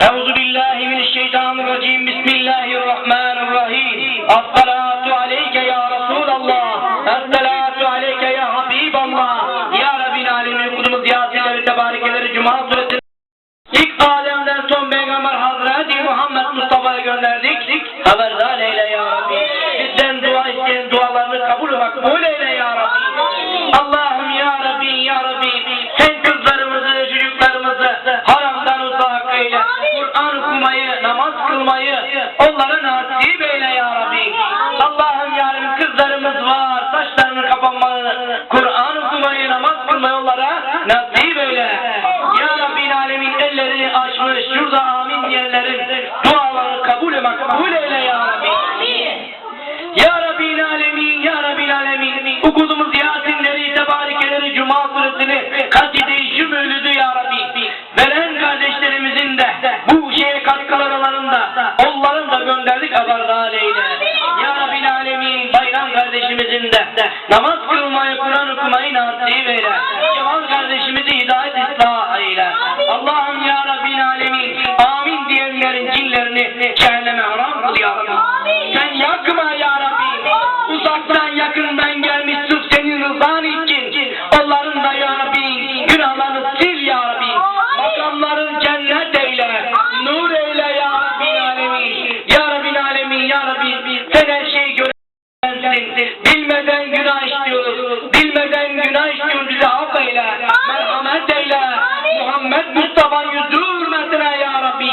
Euzu billahi mineşşeytanirracim. Bismillahirrahmanirrahim. Esselatu aleyke ya Resulallah. Esselatu aleyke ya Habiballah. Ya Rabbin alemin okuduğumuz Yasin ve Tebarikeleri Cuma suresinde ilk alemden son peygamber Hazreti Muhammed Mustafa'ya gönderdik. Haberdar eyle ya Rabbi. Bizden dua isteyen dualarını kabul ve makbul eyle. Onlara nasip eyle. Ya Rabbi alemin ellerini açmış. Şurada amin diyenlerin dualarını kabul ve makbul eyle ya Rabbi. Ya Rabbi alemin, Ya Rabbi alemin. Okuduğumuz Yasinleri, Tebarikeleri, Cuma suresini kaside-i şümülüdü Ya Rabbi. Veren kardeşlerimizin de bu şeye katkılarında onların da gönderdik haberdar eyle. Ya Rabbi alemin, Bayram kardeşimizin de namaz kılmayı, Kur'an okumayı nasip eyle. Cemal kardeşimizi hidayet ıslah eyle. Allah'ım Ya Rabbi alemin, amin diyenlerin cinlerini cehenneme haram kıl Ya Rabbi. Sen yakma Ya Rabbi. Uzaktan yakından gelmiş sırf senin rızan için. Onların da Ya Rabbi günahlarını sil Ya Rabbi. Makamların cennet eyle. Nur eyle Ya Rabbi alemin. Ya Rabbi alemin Ya Rabbi. Sen her şeyi görensin. Bilmeden günah işliyoruz. Bilmeden günah işliyoruz. Bizi affeyle. Merhamet eyle. Muhammed Mustafa yüzü hürmetine Ya Rabbi.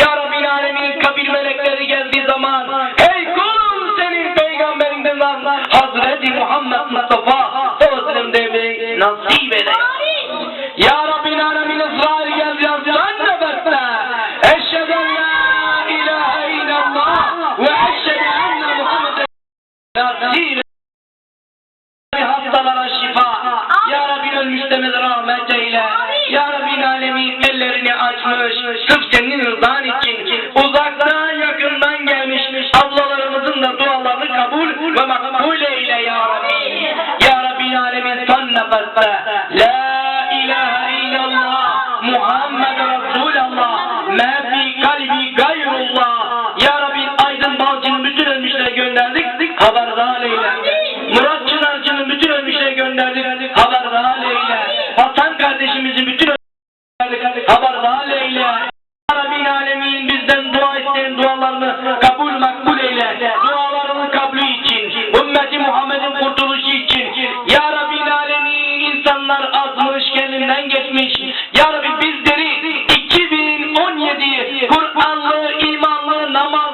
Ya Rabbi alemin kabir melekleri geldiği zaman Ey kul senin peygamberinden lan Hazreti Muhammed Mustafa sallallahu aleyhi ve sellem nasip eyle. Ya Rabbi alemin İsrail geldi yazan nefesle. Eşhedü en la ilahe illallah ve eşhedü enne Muhammeden Nasip hastalara şifa. Ya Rabbi ölmüşlerimize rahmet eyle. Ya Rabbi alemin ellerini açmış. Sırf senin rızan için. Uzaktan yakından gelmiş. Ablalarımızın da dualarını kabul ve makbul eyle ya Rabbi. Ya Rabbi alemin son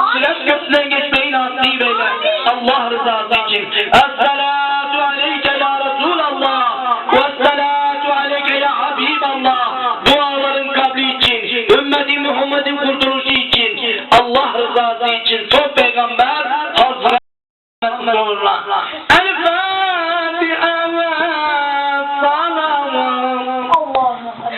ayırma. Sırat köprüden geçmeyi nasip eyle. Allah rızası için. Esselatu aleyke ya Resulallah. Ve esselatu aleyke ya Habiballah. Duaların kabli için. Ümmeti Muhammed'in kurtuluşu için. Allah rızası için. Son peygamber Hazreti Fatiha.